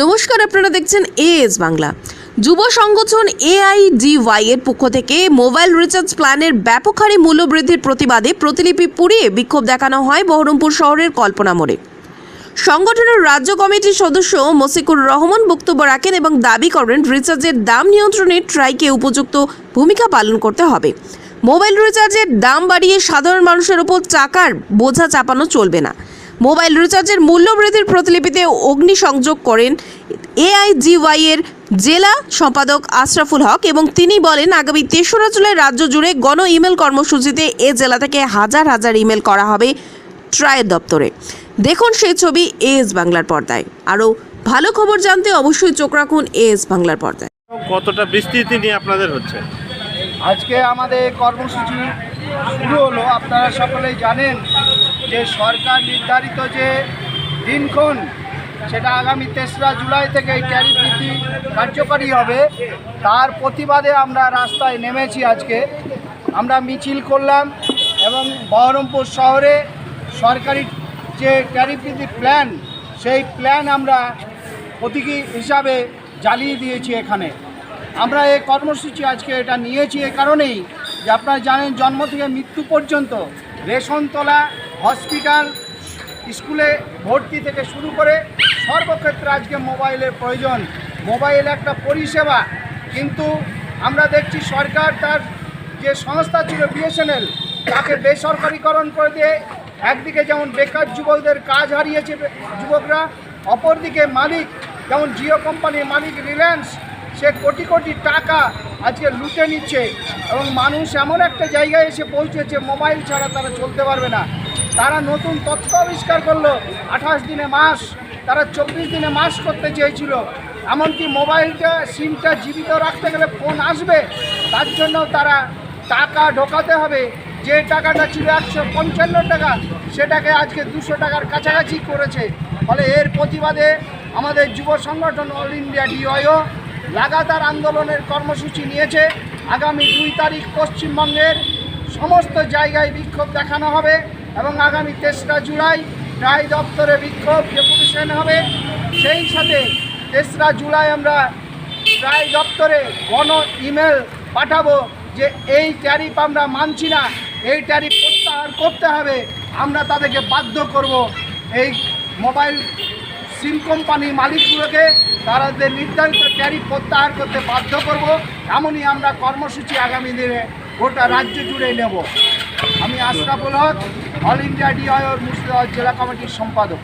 নমস্কার, আপনারা দেখছেন এএস বাংলা। যুব সংগঠন এআইডিওয়াই এর পক্ষ থেকে মোবাইল রিচার্জ প্ল্যানের ব্যাপক হারে মূল্য বৃদ্ধির প্রতিবাদে প্রতিলিপি পুড়িয়ে বিক্ষোভ দেখানো হয় বহরমপুর শহরের কল্পনা মোড়ে। সংগঠনের রাজ্য কমিটির সদস্য মসিকুর রহমান বক্তব্য রাখেন এবং দাবি করেন, রিচার্জের দাম নিয়ন্ত্রণে ট্রাইকে উপযুক্ত ভূমিকা পালন করতে হবে। মোবাইল রিচার্জের দাম বাড়িয়ে সাধারণ মানুষের ওপর চাকার বোঝা চাপানো চলবে না। মোবাইল রিচার্জের মূল্য বৃদ্ধির প্রতিলিপিতে অগ্নিসংযোগ করেন এআইজিওয়াই এর জেলা সম্পাদক আশরাফুল হক এবং তিনি বলেন আগামী তেসরা জুলাই রাজ্য জুড়ে গণ ইমেল কর্মসূচিতে এ জেলা থেকে হাজার হাজার ইমেল করা হবে ট্রায়ের দপ্তরে। দেখুন সেই ছবি এএস বাংলার পর্দায়। আরও ভালো খবর জানতে অবশ্যই চোখ রাখুন এএস বাংলার পর্দায়। কতটা বিস্তৃতি নিয়ে আপনাদের হচ্ছে? আজকে আমাদের কর্মসূচি শুরু হলো আপনারা সকলেই জানেন যে সরকার নির্ধারিত যে দিনক্ষণ, সেটা আগামী তেসরা জুলাই থেকে এই ট্যারিফ বৃদ্ধি কার্যকরী হবে, তার প্রতিবাদে আমরা রাস্তায় নেমেছি আজকে। আমরা মিছিল করলাম এবং বহরমপুর শহরে সরকারি যে ট্যারিফ বৃদ্ধি প্ল্যান, সেই প্ল্যান আমরা প্রতীকী হিসাবে জ্বালিয়ে দিয়েছি এখানে। আমরা এই কর্মসূচি আজকে এটা নিয়েছি এ কারণেই যে আপনারা জানেন জন্ম থেকে মৃত্যু পর্যন্ত রেশন তোলা হসপিটাল স্কুলে ভর্তি থেকে শুরু করে সর্বক্ষেত্রে আজকে মোবাইলের প্রয়োজন। মোবাইল একটা পরিষেবা, কিন্তু আমরা দেখছি সরকার তার যে সংস্থা ছিল বিএসএনএল, তাকে বেসরকারিকরণ করে দিয়ে একদিকে যেমন বেকার যুবকদের কাজ হারিয়েছে যুবকরা, অপরদিকে মালিক, যেমন জিও কোম্পানির মালিক রিলায়েন্স, সে কোটি কোটি টাকা আজকে লুটে নিচ্ছে এবং মানুষ এমন একটা জায়গায় এসে পৌঁছেছে, মোবাইল ছাড়া তারা চলতে পারবে না। তারা নতুন তথ্য আবিষ্কার করল। আঠাশ দিনে মাস, তারা চব্বিশ দিনে মাস করতে চেয়েছিল। এমনকি মোবাইলটা, সিমটা জীবিত রাখতে গেলে ফোন আসবে, তার জন্য তারা টাকা ঢোকাতে হবে। যে টাকাটা ছিল একশো পঞ্চান্ন টাকা, সেটাকে আজকে দুশো টাকার কাছাকাছি করেছে। ফলে এর প্রতিবাদে আমাদের যুব সংগঠন অল ইন্ডিয়া ডিওয়াইও লাগাতার আন্দোলনের কর্মসূচি নিয়েছে। আগামী দুই তারিখ পশ্চিমবঙ্গের সমস্ত জায়গায় বিক্ষোভ দেখানো হবে। এবং আগামী তেসরা জুলাই ট্রাই দপ্তরে বিক্ষোভ ডেপুটেশন হবে, সেই সাথে তেসরা জুলাই আমরা ট্রাই দপ্তরে গণ ইমেল পাঠাবো যে এই ট্যারিফ আমরা মানছি না, এই ট্যারিফ প্রত্যাহার করতে হবে, আমরা তাদেরকে বাধ্য করব। এই মোবাইল সিম কোম্পানির মালিকগুলোকে তাদের নির্ধারিত ট্যারিফ প্রত্যাহার করতে বাধ্য করব, এমনই আমরা কর্মসূচি আগামী দিনে গোটা রাজ্য জুড়ে নেব। আমি আশরাফুল হক অল ইন্ডিয়া ডিআইওর মুর্শিদাবাদ জেলা কমিটির সম্পাদক।